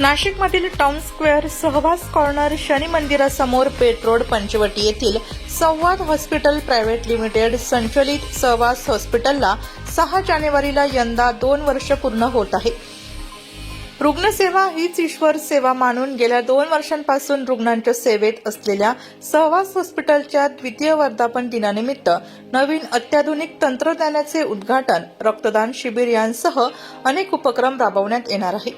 नाशिकमधील town square Sahavas corner Shani मंदिरासमोर Peth road Panchavati येथील संवाद हॉस्पिटल प्रायव्हेट लिमिटेड संचलित सहवास हॉस्पिटलला सहा जानेवारीला यंदा दोन वर्ष पूर्ण होत आहे. रुग्णसेवा हीच ईश्वर सेवा मानून गेल्या दोन वर्षांपासून रुग्णांच्या सेवेत असलेल्या सहवास हॉस्पिटलच्या द्वितीय वर्धापन दिनानिमित्त नवीन अत्याधुनिक तंत्रज्ञानाचे उद्घाटन रक्तदान शिबिर यांसह अनेक उपक्रम राबवण्यात येणार आहे.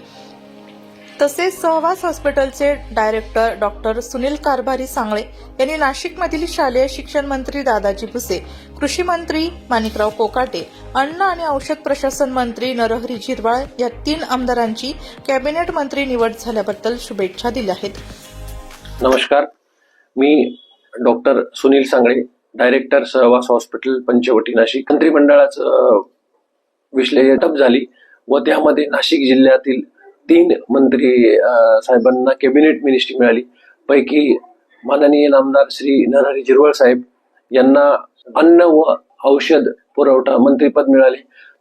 तसेच सहवास हॉस्पिटलचे डायरेक्टर डॉक्टर सुनील कारभारी सांगळे यांनी नाशिकमधील शालेय शिक्षण मंत्री दादाजी भुसे कृषी मंत्री माणिकराव कोकाटे अन्न आणि औषध प्रशासन मंत्री नरहरी झिरवाळ या तीन आमदारांची कॅबिनेट मंत्री निवड झाल्याबद्दल शुभेच्छा दिल्या आहेत. नमस्कार. मी doctor Sunil Sangle director Sahavas hospital Panchavati Nashik. मंत्रिमंडळाचं विश्लेषण झाली व त्यामध्ये नाशिक जिल्ह्यातील तीन मंत्री साहेबांना कॅबिनेट मिनिस्ट्री मिळाली. पैकी माननीय नामदार श्री नरहरी झिरवळ साहेब यांना अन्न व औषध पुरवठा मंत्रीपद मिळाले.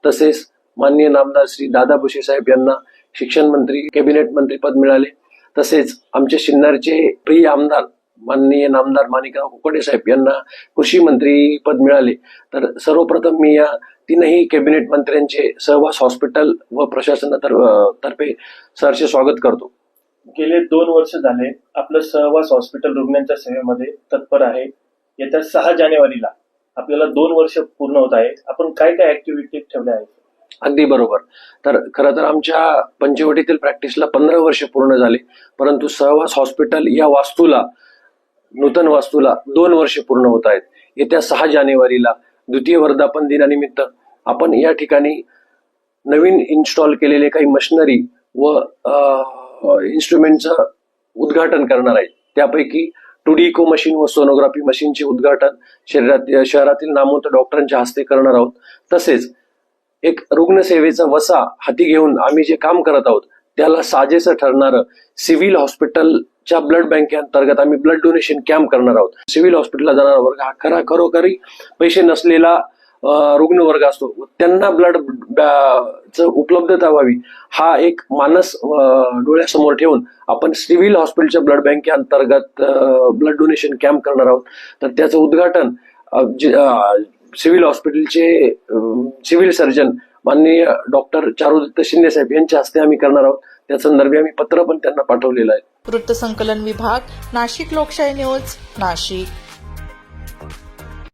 तसेच माननीय नामदार श्री दादा भुसे साहेब यांना शिक्षण मंत्री कॅबिनेट मंत्रीपद मिळाले. तसेच आमचे शिन्नरचे प्रिय आमदार माननीय नामदार माणिकराव कुकडे साहेब यांना कृषी मंत्री पद मिळाले. तर सर्वप्रथम मी या तीनही कॅबिनेट मंत्र्यांचे सहवास हॉस्पिटल व प्रशासनातर्फे सहर्ष स्वागत करतो. गेले दोन वर्ष झाले आपलं सहवास हॉस्पिटल रुग्णांच्या सेवेमध्ये तत्पर आहे. येत्या सहा जानेवारीला आपल्याला दोन वर्ष पूर्ण होत आहे. आपण काय काय ऍक्टिव्हिटी ठेवल्या आहेत? अगदी बरोबर. तर खरं तर आमच्या पंचवटीतील प्रॅक्टिसला पंधरा वर्ष पूर्ण झाले. परंतु सहवास हॉस्पिटल या वास्तूला नूतन वास्तूला दोन वर्ष पूर्ण होत आहेत. येत्या सहा जानेवारीला द्वितीय वर्धापन दिनानिमित्त आपण या ठिकाणी नवीन इन्स्टॉल केलेले काही मशिनरी व इन्स्ट्रुमेंटचं उद्घाटन करणार आहे. त्यापैकी टू डी इको मशीन व सोनोग्राफी मशीनचे उद्घाटन शरीरात शहरातील नामवंत डॉक्टरांच्या हस्ते करणार आहोत. तसेच एक रुग्णसेवेचा वसा हाती घेऊन आम्ही जे काम करत आहोत त्याला साजेसं ठरणारं सिव्हिल च्या ब्लड बँकेअंतर्गत आम्ही ब्लड डोनेशन कॅम्प करणार आहोत. सिव्हिल हॉस्पिटलला जाणारा वर्ग हा खरा खरोखरी पैसे नसलेला रुग्ण रुग्णवर्ग असतो. त्यांना ब्लड च उपलब्धता व्हावी हा एक मानस डोळ्यासमोर ठेवून आपण सिव्हिल हॉस्पिटलच्या ब्लड बँकेअंतर्गत ब्लड डोनेशन कॅम्प करणार आहोत. तर त्याचं उद्घाटन सिव्हिल हॉस्पिटलचे सिव्हिल सर्जन माननीय डॉक्टर चारुदत्त शिंदे साहेब यांच्या हस्ते आम्ही करणार आहोत. त्या संदर्भी आम्ही पत्र पण त्यांना पाठवलेलं आहे. वृत्तसंकलन विभाग नाशिक लोकशाही न्यूज नाशिक.